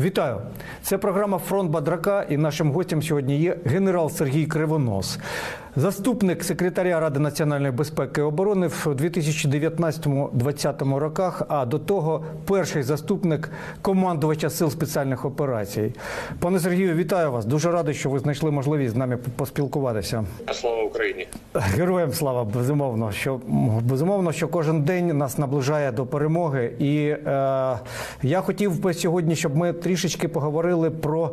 Вітаю! Це програма Фронт Бадрака. І нашим гостем сьогодні є генерал Сергій Кривонос, заступник секретаря Ради національної безпеки і оборони в 2019-2020 роках. А до того перший заступник командувача сил спеціальних операцій. Пане Сергію, вітаю вас. Дуже радий, що ви знайшли можливість з нами поспілкуватися. Слава Україні! Героям слава безумовно, що безумовно, що кожен день нас наближає до перемоги. І е, я хотів би сьогодні, щоб ми трішечки поговорили про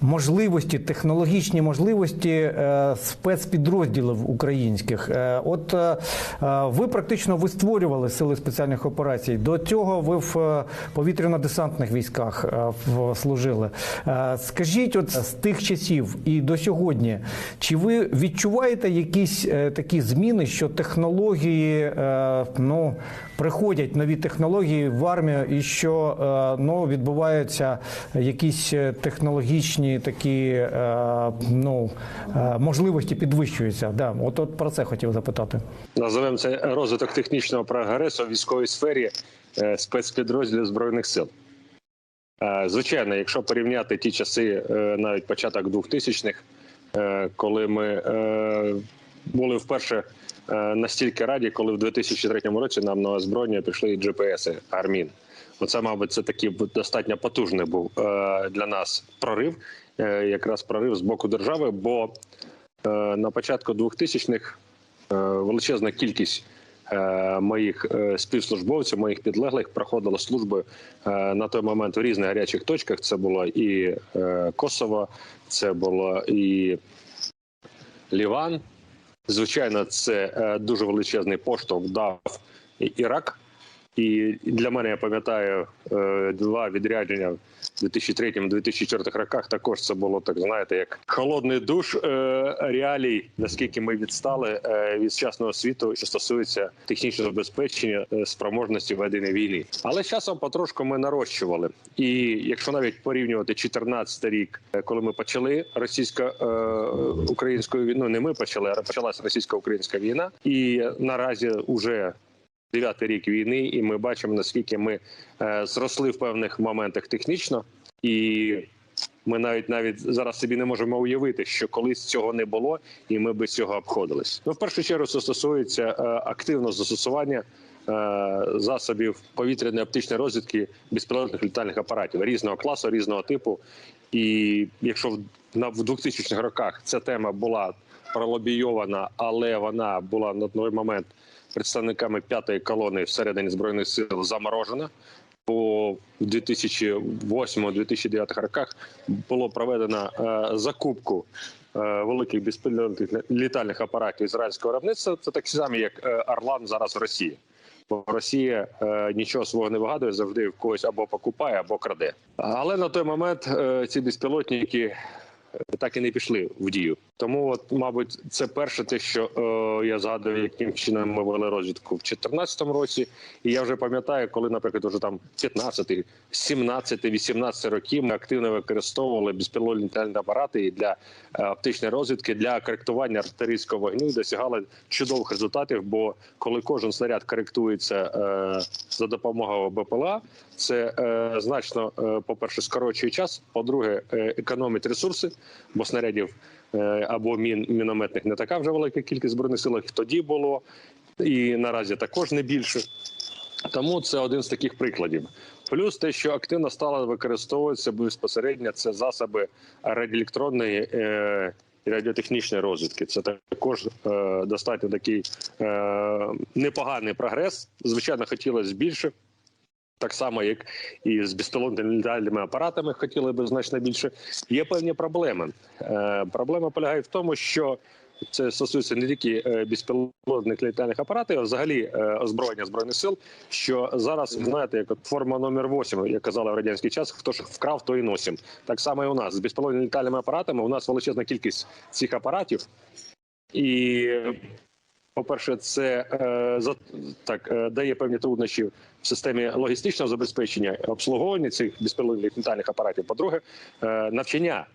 можливості, технологічні можливості е, спецпідрозділів українських. Е, от е, ви практично ви створювали сили спеціальних операцій. До цього ви в е, повітряно-десантних військах е, служили. Е, скажіть, от з тих часів і до сьогодні, чи ви відчуваєте якісь е, такі зміни, що технології е, ну приходять нові технології в армію, і що е, ну відбуваються якісь е, технологічні такі е, ну е, можливості підвищуються? Да, от, от про це хотів запитати. Називаємо це розвиток технічного прогресу в військовій сфері е, спецпідрозділів збройних сил. Е, Звичайно, якщо порівняти ті часи, е, навіть початок 2000-х, е, коли ми були вперше настільки раді, коли в 2003 році нам на озброєння прийшли GPS Армін. Оце, мабуть, це такий достатньо потужний був для нас прорив, якраз прорив з боку держави. Бо на початку 2000-х е, величезна кількість е, моїх е, співслужбовців, моїх підлеглих проходила служби е, на той момент в різних гарячих точках. Це було і е, Косово, це було і Ліван. Звичайно, це е, дуже величезний поштовх дав Ірак. І для мене я пам'ятаю е, два відрядження 2003-2004 роках. Також це було так, знаєте, як холодний душ е, реалій, наскільки ми відстали е, від сучасного світу, що стосується технічного забезпечення е, спроможності ведення війни. Але з часом потрошку ми нарощували. І якщо навіть порівнювати 14 рік, е, коли ми почали російсько-українську війну, не ми почали, а почалася російсько-українська війна, і наразі уже дев'ятий рік війни, і ми бачимо наскільки ми е, зросли в певних моментах технічно, і ми навіть навіть зараз собі не можемо уявити, що колись цього не було, і ми без цього обходились. Ну, в першу чергу, це стосується е, активного застосування. е, Засобів повітряної оптичної розвідки безпілотних літальних апаратів різного класу, різного типу. І якщо в на в 2000-х роках ця тема була пролобійована, але вона була на той момент представниками п'ятої колони всередині збройних сил заморожена. В 2008-2009 роках було проведено е, закупку е, великих безпілотних літальних апаратів ізраїльського виробництва. Це так само, як е, Орлан зараз в Росії. Бо Росія е, нічого свого не вигадує, завжди в когось або покупає, або краде. Але на той момент е, ці безпілотники так і не пішли в дію. Тому, от, мабуть, це перше те, що е, я згадую, яким чином ми вели розвідку в 2014 році. І я вже пам'ятаю, коли, наприклад, уже там 15, 17, 18 років ми активно використовували безпілотні літальні апарати і для е, оптичної розвідки, для коректування артилерійського вогню і досягали чудових результатів. Бо коли кожен снаряд коректується е, за допомогою БПЛА, це е, значно, е, по перше, скорочує час. По-друге, е, економить ресурси, бо снарядів або мін мінометних не така вже велика кількість збройних силах. Тоді було і наразі також не більше. Тому це один з таких прикладів. Плюс те, що активно стало використовуватися безпосередньо, це засоби радіоелектронної е, радіотехнічної розвідки. Це також е, достатньо такий е, непоганий прогрес. Звичайно, хотілося більше. Так само, як і з безпілотними апаратами, хотіли би значно більше. Є певні проблеми. Е, проблема полягає в тому, що це стосується не тільки е, безпілотних літальних апаратів, а взагалі е, озброєння збройних сил. Що зараз знаєте, як форма номер 8, як казали в радянський час, хто ж вкрав, то і носим. Так само і у нас з безпілотними літальними апаратами. У нас величезна кількість цих апаратів, і по-перше, це е, так е, дає певні труднощі в системі логістичного забезпечення обслуговування цих безпілотних літальних апаратів. По-друге, е, навчання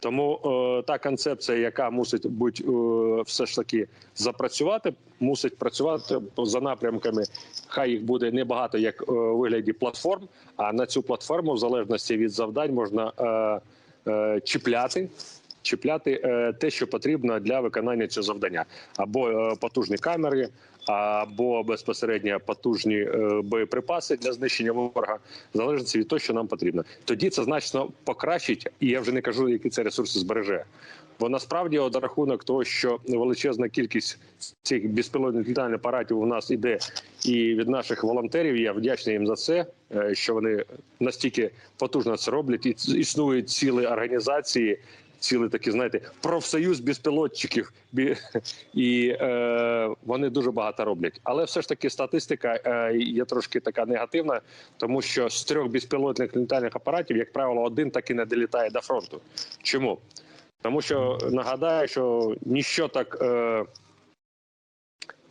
Тому е, та концепція, яка мусить бути е, все ж таки запрацювати, мусить працювати за напрямками. Хай їх буде небагато як у вигляді платформ. А на цю платформу, в залежності від завдань, можна е, е, чіпляти. Чіпляти е, те, що потрібно для виконання цього завдання, або е, потужні камери, або безпосередньо потужні е, боєприпаси для знищення ворога, в залежності від того, що нам потрібно. Тоді це значно покращить, і я вже не кажу, які це ресурси збереже. Бо насправді, от рахунок того, що величезна кількість цих безпілотних літальних апаратів у нас іде і від наших волонтерів, я вдячний їм за це, що вони настільки потужно це роблять, і існують цілі організації. Цілий такі, знаєте, профсоюз безпілотчиків, і е, вони дуже багато роблять. Але все ж таки статистика е, є трошки така негативна, тому що з трьох безпілотних літальних апаратів, як правило, один так і не долітає до фронту. Чому? Тому що нагадаю, що ніщо так е,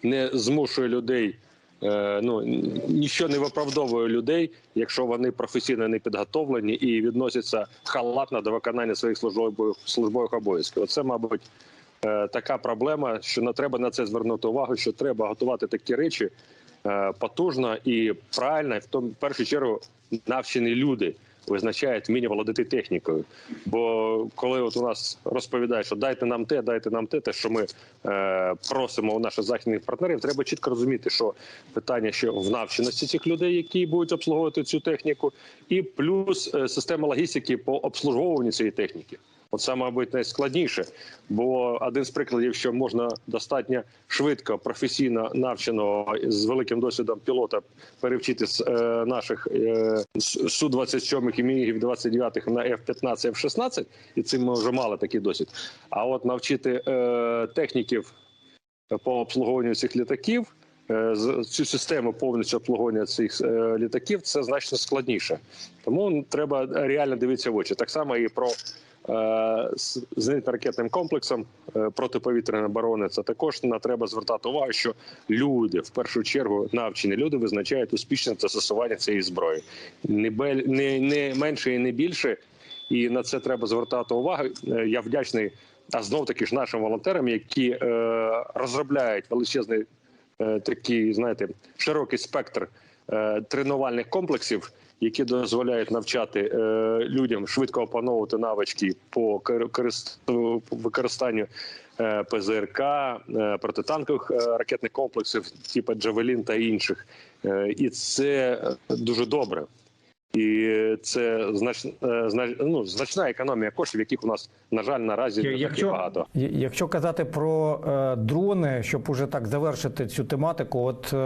не змушує людей. Е, Ну ніщо не виправдовує людей, якщо вони професійно не підготовлені і відносяться халатно до виконання своїх службових службових обов'язків. Оце, мабуть, е, така проблема, що не треба на це звернути увагу. Що треба готувати такі речі е, потужно і правильно, в тому в першу чергу навчені люди визначають вміння володити технікою. Бо коли от у нас розповідають, що дайте нам те, дайте нам те, те, що ми е, просимо у наших західних партнерів, треба чітко розуміти, що питання ще в навченості цих людей, які будуть обслуговувати цю техніку, і плюс е, система логістики по обслуговуванню цієї техніки. Оце, мабуть, найскладніше, бо один з прикладів, що можна достатньо швидко, професійно навченого з великим досвідом пілота перевчити з е, наших е, су 27 і мігів 29 на F-15, F-16, і цим ми вже мали такий досвід. А от навчити е, техніків по обслуговуванню цих літаків. е, Цю систему повністю обслуговування цих е, літаків це значно складніше, тому треба реально дивитися в очі. Так само і про з зенітно-ракетним комплексом е, протиповітряної оборони. Це також на треба звертати увагу, що люди в першу чергу навчені люди визначають успішне застосування цієї зброї, не, бель- не, не менше і не більше. І на це треба звертати увагу. Е, Я вдячний. А знов таки ж нашим волонтерам, які е, розробляють величезний е, такий, знаєте, широкий спектр е, тренувальних комплексів, які дозволяють навчати е, людям швидко опановувати навички по використанню е, ПЗРК, е, протитанкових ракетних комплексів, типу Джавелін та інших. І це дуже добре. І це знач, е, знач, ну, значна економія коштів, яких у нас, на жаль, наразі не Якщо, багато. якщо казати про е, дрони, щоб уже так завершити цю тематику, от е,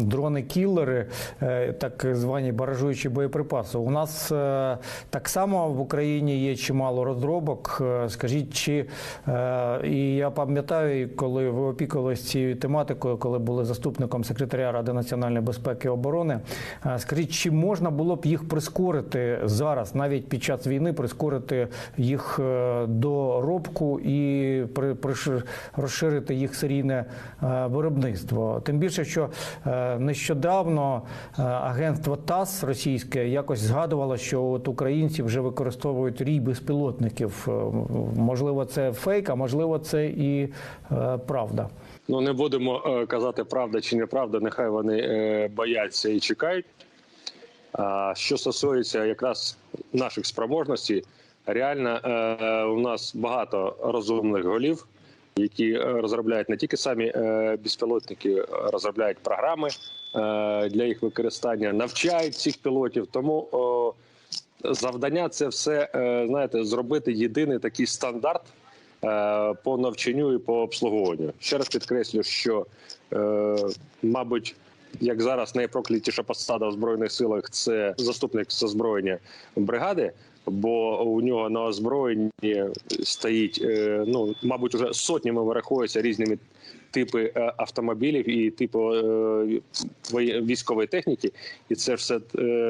дрони-кілери, е, так звані баражуючі боєприпаси, у нас е, так само в Україні є чимало розробок. Е, скажіть, чи е, і я пам'ятаю, коли ви опікувалися цією тематикою, коли були заступником секретаря Ради національної безпеки і оборони, е, скажіть, чи можна було б їх прискорити зараз, навіть під час війни, прискорити їх е, доробку і розширити їх серійне е, виробництво? Тим більше, що е, нещодавно агентство ТАСС російське якось згадувало, що от українці вже використовують рій безпілотників. Можливо, це фейк, а можливо, це і правда. Ну не будемо казати правда чи неправда. Нехай вони бояться і чекають. Що стосується якраз наших спроможностей, реально е, у нас багато розумних голів, які е, розробляють не тільки самі е, безпілотники, розробляють програми для їх використання, навчають цих пілотів. Тому завдання це все знаєте, зробити єдиний такий стандарт по навчанню і по обслуговуванню. Ще раз підкреслю, що, мабуть, як зараз найпроклятіша посада в збройних силах це заступник з озброєння бригади. Бо у нього на озброєнні стоїть, е, ну мабуть, вже сотнями вираховуються різними типи е, автомобілів і типу е, військової техніки, і це все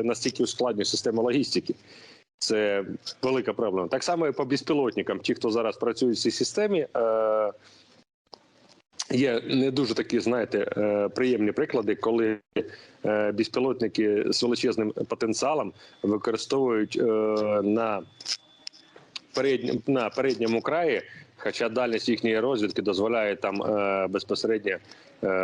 настільки ускладнює систему логістики. Це велика проблема. Так само і по безпілотникам. Ті, хто зараз працюють в цій системі, є не дуже такі, знаєте, е, приємні приклади, коли е, безпілотники з величезним потенціалом використовують е, на на передньому краї, хоча дальність їхньої розвідки дозволяє там безпосередньо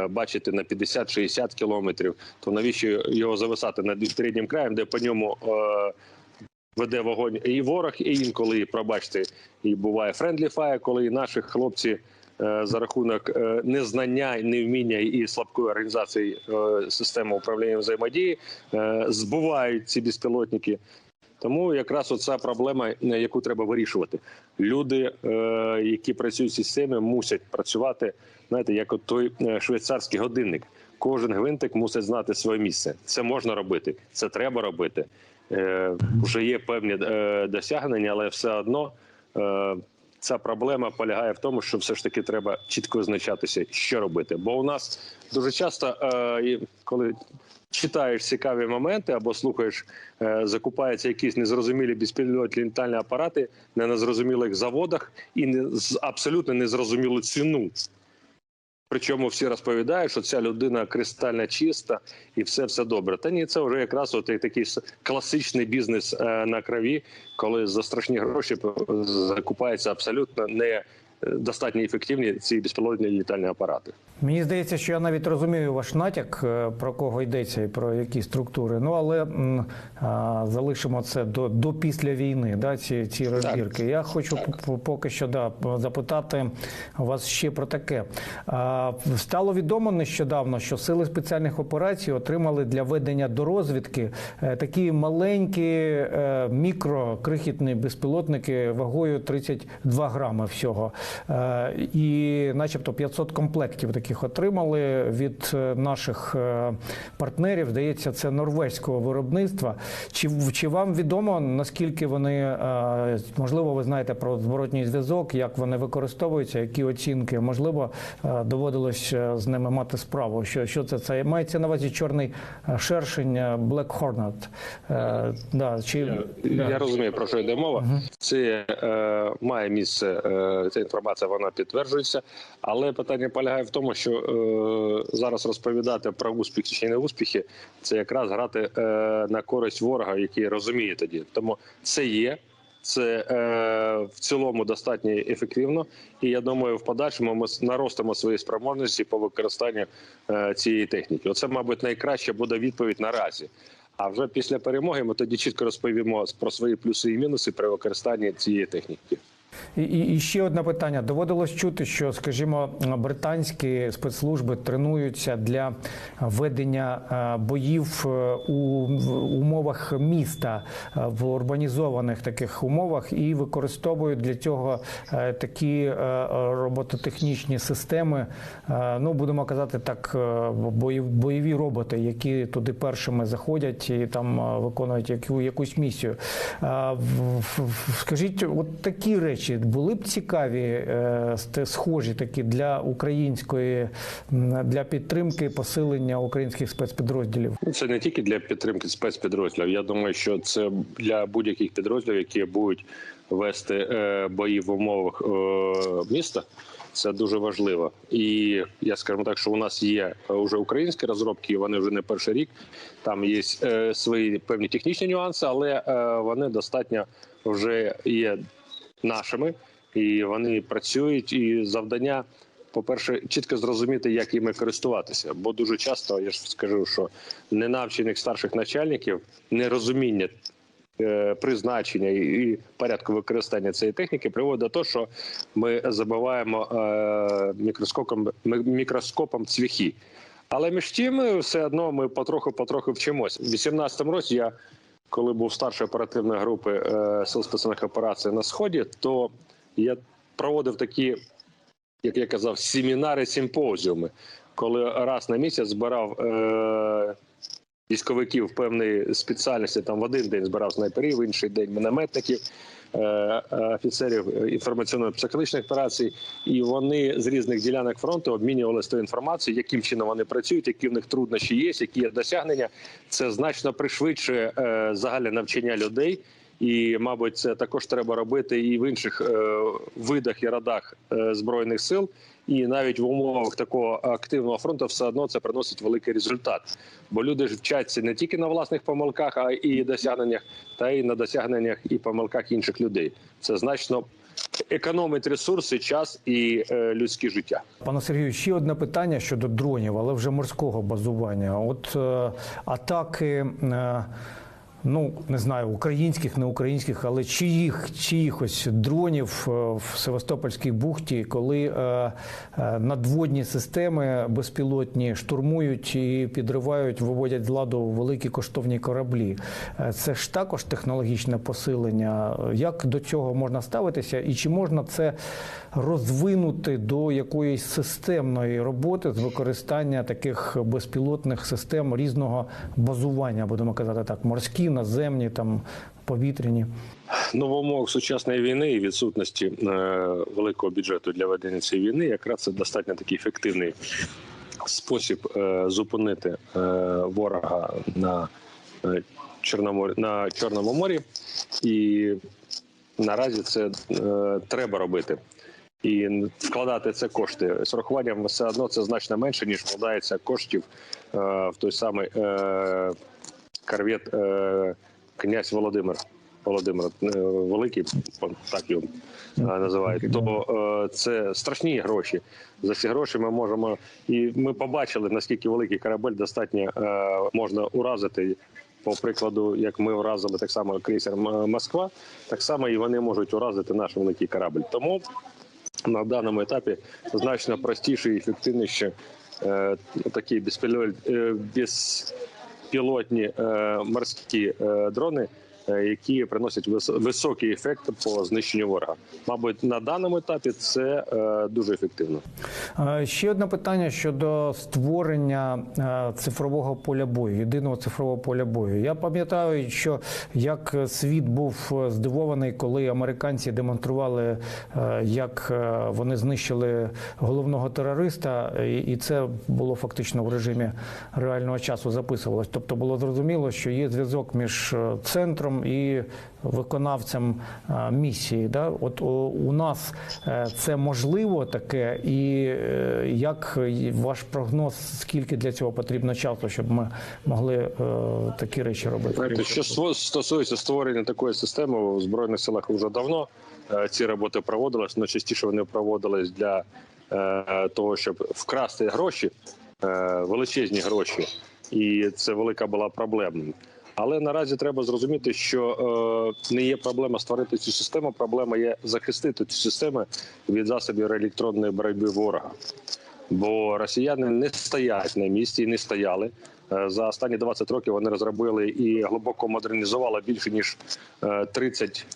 бачити на 50-60 кілометрів, то навіщо його зависати над переднім краєм, де по ньому веде вогонь і ворог, і інколи, пробачте, і буває френдлі фаєр, коли наші хлопці за рахунок е, незнання, невміння і слабкої організації е, системи управління взаємодії е, збувають ці безпілотники. Тому якраз оця проблема, е, яку треба вирішувати. Люди, е, які працюють в системі, мусять працювати, знаєте, як от той е, швейцарський годинник. Кожен гвинтик мусить знати своє місце. Це можна робити, це треба робити. Е, вже є певні е, досягнення, але все одно е, ця проблема полягає в тому, що все ж таки треба чітко визначатися, що робити. Бо у нас дуже часто, е, коли читаєш цікаві моменти або слухаєш, е, закупаються якісь незрозумілі безпілотні літальні апарати на незрозумілих заводах і не з абсолютно незрозумілу ціну. Причому всі розповідають, що ця людина кристально чиста і все все добре. Та ні, це вже якраз от такий класичний бізнес е, на крові, коли за страшні гроші закупається закупаються абсолютно не е, достатньо ефективні ці безпілотні літальні апарати. Мені здається, що я навіть розумію ваш натяк, е, про кого йдеться і про які структури. Ну але м, а, залишимо це до, до після війни, да, ці, ці розбірки. Я хочу п- поки що да, запитати вас ще про таке. А, стало відомо нещодавно, що сили спеціальних операцій отримали для ведення до розвідки е, такі маленькі е, мікрокрихітні безпілотники вагою 32 грами всього. Е, І начебто 500 комплектів таких отримали від е, наших е, партнерів. Здається, це норвезького виробництва. Чи, чи вам відомо наскільки вони можливо ви знаєте про зворотній зв'язок, як вони використовуються, які оцінки? Можливо, доводилось з ними мати справу. Що, що це? Це мається на увазі чорний шершень Black Hornet. Е, Да, чи, Я розумію, про що йде мова. Це е, має місце, е, ця інформація вона підтверджується. Але питання полягає в тому, що е, зараз розповідати про успіхи чи не успіхи, це якраз грати е, на користь ворога, який розуміє тоді. Тому це є. Це е, в цілому достатньо ефективно, і я думаю, в подальшому ми наростимо свої спроможності по використанню е, цієї техніки. Оце, мабуть, найкраща буде відповідь наразі. А вже після перемоги ми тоді чітко розповімо про свої плюси і мінуси при використанні цієї техніки. І, і, ще одне питання. Доводилось чути, що, скажімо, британські спецслужби тренуються для ведення е, боїв е, у умовах міста е, в урбанізованих таких умовах і використовують для цього такі робототехнічні системи. Ну будемо казати так, бойові роботи, які туди першими заходять і там виконують яку, якусь місію. Скажіть, от такі речі були б цікаві, е, схожі такі для української для підтримки посилення українських спецпідрозділів? Ну, Це не тільки для підтримки спецпідрозділів. Я думаю, що це для будь-яких підрозділів, які будуть вести е, бої в умовах е, міста. Це дуже важливо, і я скажу так, що у нас є вже українські розробки, вони вже не перший рік. Там є свої певні технічні нюанси, але вони достатньо вже є нашими, і вони працюють. І завдання, по-перше, чітко зрозуміти, як іми користуватися. Бо дуже часто я ж скажу, що ненавчених старших начальників нерозуміння. е, Призначення і- порядку використання цієї техніки приводить до того, що ми забиваємо е, мікроскопом мікроскопом цвіхи. Але між тим, все одно ми потроху-потроху вчимось. У 2018 році я, коли був старшою оперативної групи е, сил спеціальних операцій на сході, то я проводив такі, як я казав, семінари, симпозіуми, коли раз на місяць збирав. Е, Військовиків певної спеціальності там в один день збирав снайперів, в інший день мінометників, е, е, офіцерів інформаційно-психологічних операцій, і вони з різних ділянок фронту обмінювалися тою інформацією, яким чином вони працюють, які в них труднощі є, які є досягнення. Це значно пришвидшує е, загальне навчання людей І, мабуть, це також треба робити і в інших видах і родах збройних сил. І навіть в умовах такого активного фронту все одно це приносить великий результат. Бо люди ж вчаться не тільки на власних помилках, а і досягненнях, та й на досягненнях і помилках інших людей. Це значно економить ресурси, час і е, людське життя. Пане Сергію, ще одне питання щодо дронів, але вже морського базування. От е, атаки. Е, Ну, не знаю, українських, не українських, але чиїх чиїхось дронів е, в Севастопольській бухті, коли е, е, надводні системи безпілотні штурмують і підривають, виводять з ладу великі коштовні кораблі. Це ж також технологічне посилення. Як до цього можна ставитися, і чи можна це розвинути до якоїсь системної роботи з використання таких безпілотних систем різного базування, будемо казати так, морські, наземні, там повітряні. Ну, в умовах сучасної війни і відсутності е, великого бюджету для ведення цієї війни, якраз це достатньо такий ефективний спосіб е, зупинити е, ворога на Чорноморі на Чорному морі, і наразі це треба робити. І вкладати це кошти з урахуванням все одно це значно менше ніж вкладається коштів е, в той самий е, корвет е, князь Володимир. Володимир е, Великий, так його е, називають. То е, це страшні гроші. За ці гроші ми можемо і ми побачили наскільки великий корабель достатньо можна уразити. По прикладу, як ми вразили так само крейсер Москва, так само і вони можуть уразити наш великий корабль. Тому на даному етапі значно простіше і ефективніше такі безпіло- е, безпілотні е, морські е, дрони, які приносять вис- високий ефект по знищенню ворога. Мабуть, на даному етапі це е, дуже ефективно. Е, Ще одне питання щодо створення е, цифрового поля бою, єдиного цифрового поля бою. Я пам'ятаю, що як світ був е, здивований, коли американці демонстрували, е, як е, вони знищили головного терориста, і- це було фактично в режимі реального часу записувалось. Тобто було зрозуміло, що є зв'язок між е, і виконавцем е, місії. Да? От у нас е, це можливо таке, і е, як ваш прогноз, скільки для цього потрібно часу, щоб ми могли такі речі робити? Що стосується створення такої системи у збройних силах вже давно ці роботи проводились. але частіше вони проводились для того, щоб вкрасти гроші, величезні гроші, і це велика була проблема. Але наразі треба зрозуміти, що е, не є проблема створити цю систему. Проблема є захистити цю систему від засобів електронної боротьби ворога. Бо росіяни не стоять на місці і не стояли. Е, За останні 20 років вони розробили і глибоко модернізували більше ніж е, 30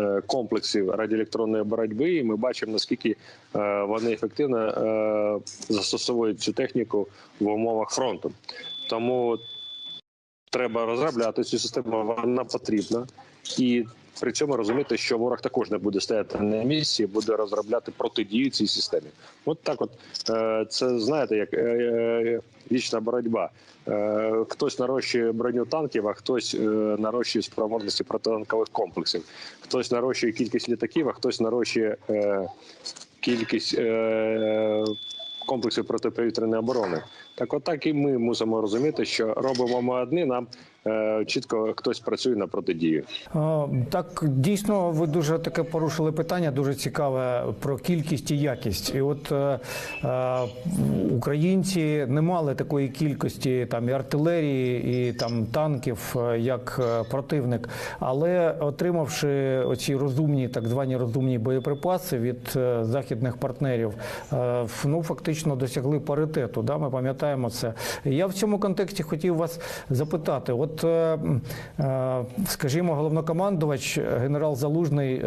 е, комплексів радіоелектронної боротьби. І ми бачимо наскільки е, вони ефективно е, застосовують цю техніку в умовах фронту. Тому треба розробляти цю систему. Вона потрібна і. При цьому розуміти, що ворог також не буде стояти на місці, буде розробляти протидію цій системі. От так, от е, це знаєте, як е, е, вічна боротьба. Хтось нарощує броню танків, а хтось нарощує спроможності протитанкових комплексів. Хтось нарощує кількість літаків, а хтось нарощує кількість комплексів протиповітряної оборони. Так, отак і ми мусимо розуміти, що робимо ми одні, нам е, чітко хтось працює на протидію. Е, Так, дійсно, ви дуже таке порушили питання, дуже цікаве про кількість і якість. І от е, е, українці не мали такої кількості там і артилерії, і там танків, е, як противник. Але отримавши оці розумні, так звані розумні боєприпаси від західних партнерів, е, ну фактично досягли паритету. Да? Ми пам'ятаємо це. Я в цьому контексті хотів вас запитати: от, е, е, скажімо, головнокомандувач е, генерал Залужний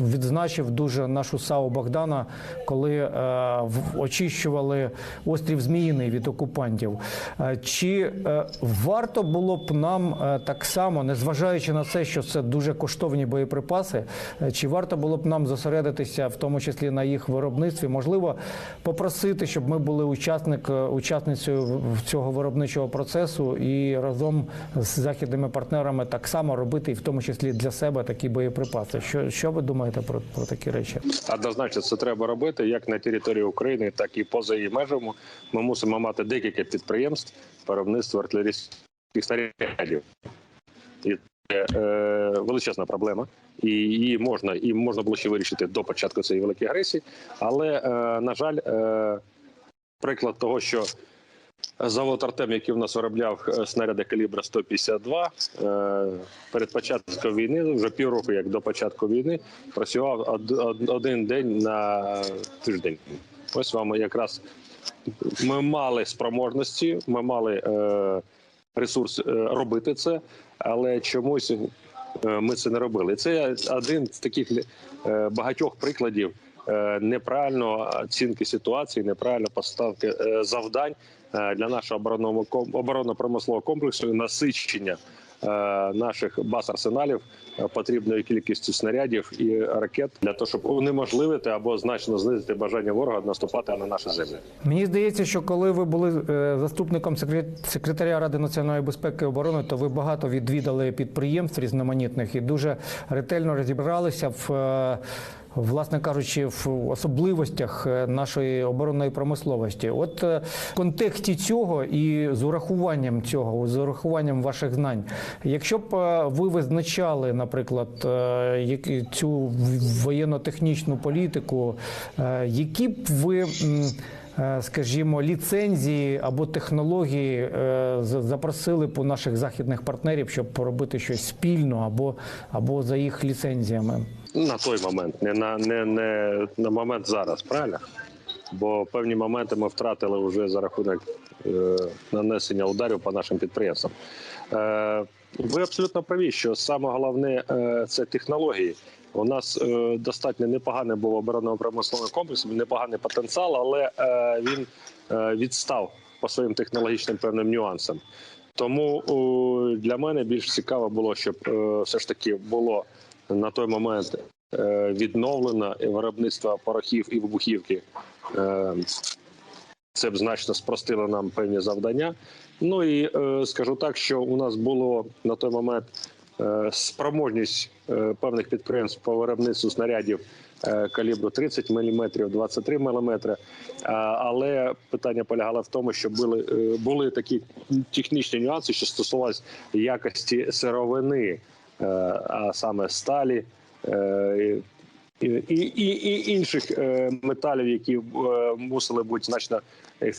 відзначив дуже нашу САУ Богдана, коли очищували острів Зміїний від окупантів. Чи варто було б нам так само, незважаючи на це, що це дуже коштовні боєприпаси, чи варто було б нам зосередитися в тому числі на їх виробництві? Можливо, попросити, щоб ми були учасник, е, в цього виробничого процесу і разом з західними партнерами так само робити, і в тому числі для себе такі боєприпаси. Що, що ви думаєте про, про такі речі? Однозначно, це треба робити як на території України, так і поза її межами. Ми мусимо мати декілька підприємств по виробництву артилерійських снарядів. І це е, величезна проблема, і її можна і можна було ще вирішити до початку цієї великої агресії. Але е, на жаль, е, приклад того, що завод Артем, який в нас виробляв е, снаряди калібра 152, е, перед початком війни, вже півроку, як до початку війни, працював од- од- один день на тиждень. Ось вам якраз ми мали спроможності, ми мали е, ресурс робити це, але чомусь ми це не робили. Це один з таких багатьох прикладів е, неправильної оцінки ситуації, неправильної поставки е, завдань е, для нашого оборонного ком- оборонно-промислового комплексу і насичення наших баз арсеналів потрібною кількістю снарядів і ракет для того, щоб унеможливити або значно знизити бажання ворога наступати на наші землі. Мені здається, що коли ви були заступником секре- секретаря Ради національної безпеки і оборони, то ви багато відвідали підприємств різноманітних і дуже ретельно розібралися в. Власне кажучи, в особливостях е, нашої оборонної промисловості, от е, в контексті цього і з урахуванням цього, з урахуванням ваших знань, якщо б е, ви визначали, наприклад, цю воєнно-технічну політику, які б ви скажімо, ліцензії або технології е, запросили у наших західних партнерів, щоб поробити щось спільно або, або за їх ліцензіями. На той момент, не на не, не на момент зараз, правильно? Бо певні моменти ми втратили вже за рахунок е, нанесення ударів по нашим підприємствам. Е, ви абсолютно праві, що саме головне е, це технології. У нас е, достатньо непоганий був оборонно-промисловий комплекс, непоганий потенціал, але е, він е, відстав по своїм технологічним певним нюансам. Тому о, для мене більш цікаво було, щоб е, все ж таки було на той момент е, відновлено виробництво порохів і вибухівки. Е, Це б значно спростило нам певні завдання. Ну і е, скажу так, що у нас було на той момент е, спроможність е, певних підприємств по виробництву снарядів е, калібру 30 мм, 23 мм. Але питання полягало в тому, що були, е, були такі технічні нюанси, що стосувалися якості сировини, е, а саме сталі. І, і, і, інших е, металів, які е, мусили бути значно е,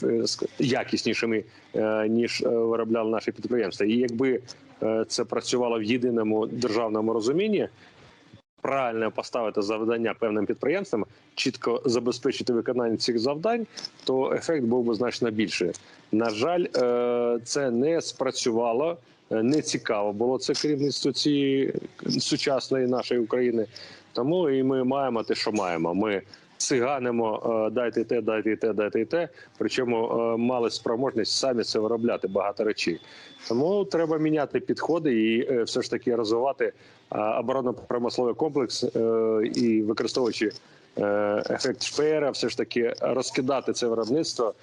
якіснішими ніж виробляли наші підприємства. І якби це працювало в єдиному державному розумінні, правильно поставити завдання певним підприємствам, чітко забезпечити виконання цих завдань, то ефект був би значно більший. На жаль, це не спрацювало. Не цікаво було це керівництво цієї сучасної нашої України. Тому і ми маємо те, що маємо. Ми циганимо, е, дайте те, дайте те, дайте те. Причому е, мали спроможність самі це виробляти багато речей. Тому треба міняти підходи і е, все ж таки розвивати оборонно-промисловий комплекс і використовуючи ефект Шпеєра, все ж таки розкидати це виробництво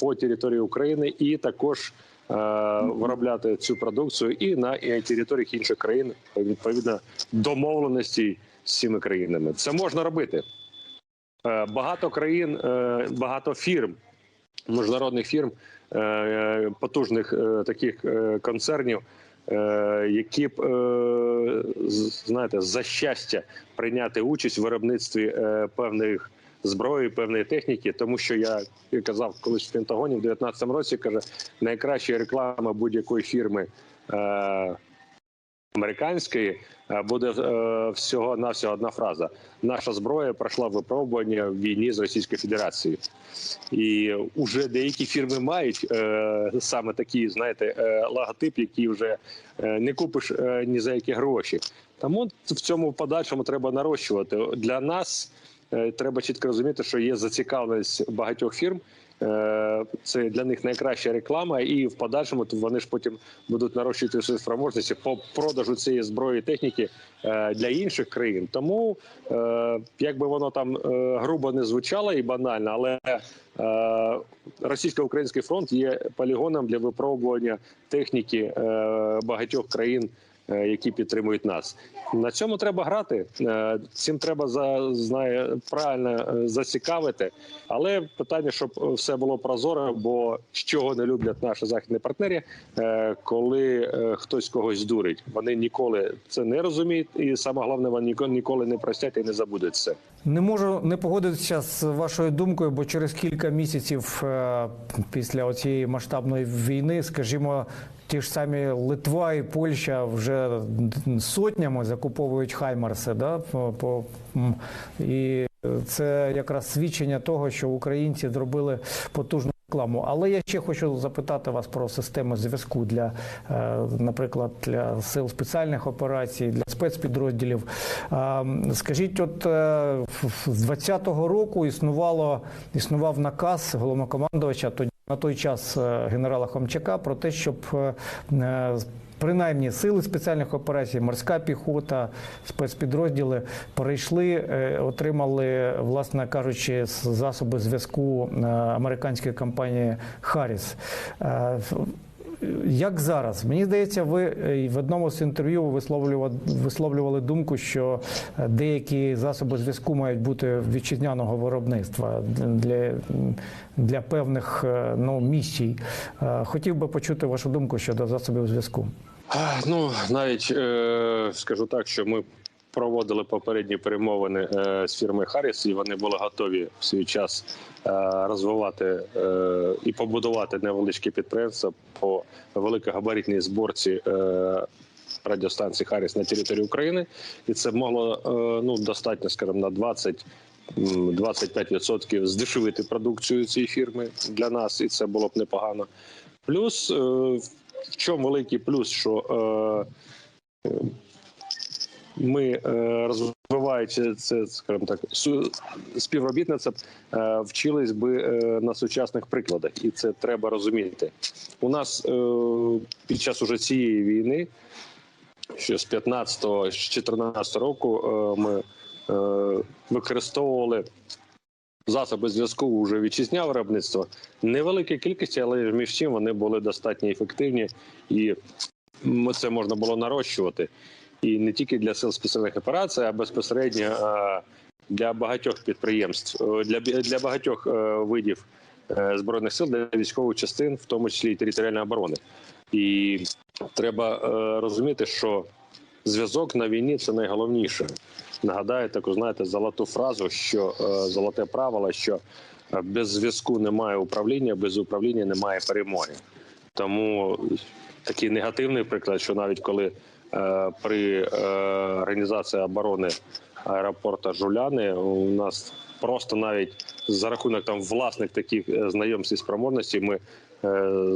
по території України і також. Е, Виробляти цю продукцію і на територіях інших країн відповідно домовленості з цими країнами. Це можна робити. Е, Багато країн, е, багато фірм, міжнародних фірм, потужних таких концернів, які б знаєте, за щастя прийняти участь в виробництві певних зброї, певної техніки, тому що я казав колись в Пентагоні в 2019 році, каже, найкраща реклама будь-якої фірми. Е, Американської е, буде е, всього навсього одна фраза: наша зброя пройшла випробування в війні з Російською Федерацією, і вже деякі фірми мають е, саме такий, знаєте, е, логотип, який вже е, не купиш е, ні за які гроші. Тому в цьому подальшому треба нарощувати. Для нас треба чітко розуміти, що є зацікавленість багатьох фірм. е, це для них найкраща реклама, і в подальшому вони ж потім будуть нарощувати свої спроможності по продажу цієї зброї і техніки е, для інших країн. Тому е, як би воно там е, грубо не звучало і банально, але е, російсько-український фронт є полігоном для випробування техніки е, багатьох країн, е, які підтримують нас. На цьому треба грати. е, Цим треба за знає правильно е, зацікавити. Але питання, щоб е, все було прозоро, бо чого не люблять наші західні партнери, е, коли е, хтось когось дурить. Вони ніколи це не розуміють, і саме головне, вони ніко- ніколи не простять і не забудуть це. Не можу не погодитися з вашою думкою, бо через кілька місяців е, після цієї масштабної війни, скажімо, ті ж самі Литва і Польща вже сотнями закуповують хаймарси. Да, і це якраз свідчення того, що українці зробили потужну рекламу. Але я ще хочу запитати вас про систему зв'язку для, е, наприклад, для сил спеціальних операцій, для спецпідрозділів. Скажіть, от е, з 20-го року існувало існував наказ головнокомандувача тоді на той час е, генерала Хомчака про те, щоб е, е, Принаймні сили спеціальних операцій, морська піхота, спецпідрозділи перейшли, отримали, власне кажучи, засоби зв'язку американської компанії Харріс. Як зараз? Мені здається, ви е, в одному з інтерв'ю висловлювали, висловлювали думку, що е, деякі засоби зв'язку мають бути вітчизняного виробництва для, для певних е, ну, місій. Хотів би почути вашу думку щодо засобів зв'язку. Ну навіть скажу так, що ми проводили попередні перемовини е, з фірмою Харріс, і вони були готові в свій час е, розвивати е, і побудувати невеличкі підприємства по великогабаритній зборці. Радіостанції Харріс на території України, і це могло ну достатньо, скажімо, на 20-25% здешевити продукцію цієї фірми для нас, і це було б непогано. Плюс в чому великий плюс, що ми е, розвиваючи це, скажімо так, співробітництво, е, вчились би е, на сучасних прикладах, і це треба розуміти. У нас під час уже цієї війни, ще з 15-го, з 14 року, ми використовували засоби зв'язку вже вітчизняне виробництво. Невеликій кількості, але між тим вони були достатньо ефективні, і це можна було нарощувати. І не тільки для сил спеціальних операцій, а безпосередньо е, для багатьох підприємств, е, для, для багатьох е, видів збройних сил, для військових частин, в тому числі і територіальної оборони. І треба розуміти, що зв'язок на війні це найголовніше. Нагадаю таку, знаєте, золоту фразу, що золоте правило, що без зв'язку немає управління, без управління немає перемоги. Тому такий негативний приклад, що навіть коли при е, організації оборони аеропорту Жуляни у нас просто навіть за рахунок там власних таких е, знайомств і спроможностей ми е,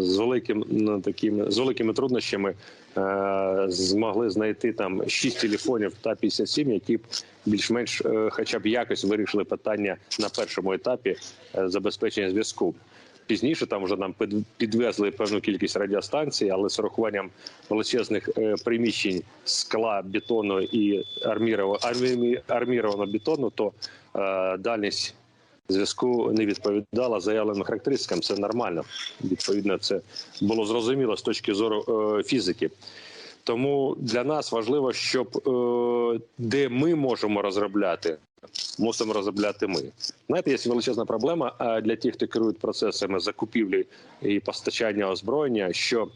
з великим ну, такими з великими труднощами е, змогли знайти там шість телефонів та 57, які б більш-менш, е, хоча б якось вирішили питання на першому етапі е, забезпечення зв'язку. Пізніше там вже нам підвезли певну кількість радіостанцій, але з урахуванням величезних е, приміщень скла, бетону і армірова- армірованого бетону, то е, дальність зв'язку не відповідала заявленим характеристикам. Це нормально. Відповідно, це було зрозуміло з точки зору е, фізики. Тому для нас важливо, щоб е, де ми можемо розробляти, мусимо розробляти ми. Знаєте, є величезна проблема для тих, хто керують процесами закупівлі і постачання озброєння. Що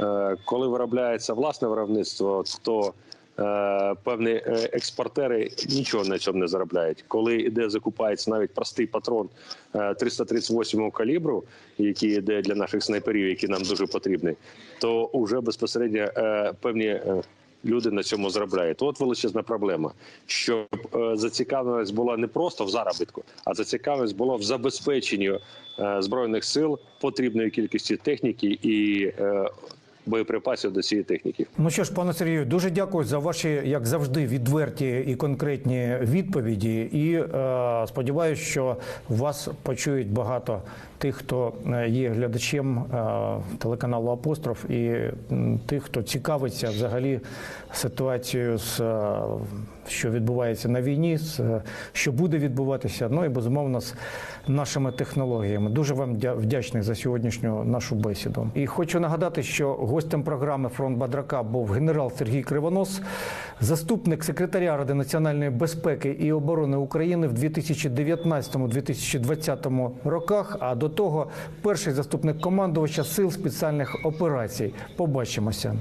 е, коли виробляється власне виробництво, то е, певні е, експортери нічого на цьому не заробляють. Коли іде закупається навіть простий патрон е, 338 калібру, який йде для наших снайперів, які нам дуже потрібні, то вже безпосередньо певні. Люди на цьому заробляють. От величезна проблема, щоб е, зацікавленість була не просто в заробітку, а зацікавленість була в забезпеченні е, збройних сил потрібної кількості техніки і е, боєприпасів до цієї техніки. Ну що ж, пане Сергію, дуже дякую за ваші, як завжди, відверті і конкретні відповіді. І е, сподіваюся, що вас почують багато тих, хто е, є глядачем е, телеканалу Апостроф, і тих, хто цікавиться взагалі ситуацією, з, е, що відбувається на війні, е, що буде відбуватися. Ну і безумовно з нашими технологіями. Дуже вам дя- вдячний за сьогоднішню нашу бесіду. І хочу нагадати, що гостем програми Фронт Бадрака був генерал Сергій Кривонос, заступник секретаря Ради національної безпеки і оборони України в 2019-2020 роках. А до того перший заступник командувача сил спеціальних операцій. Побачимося.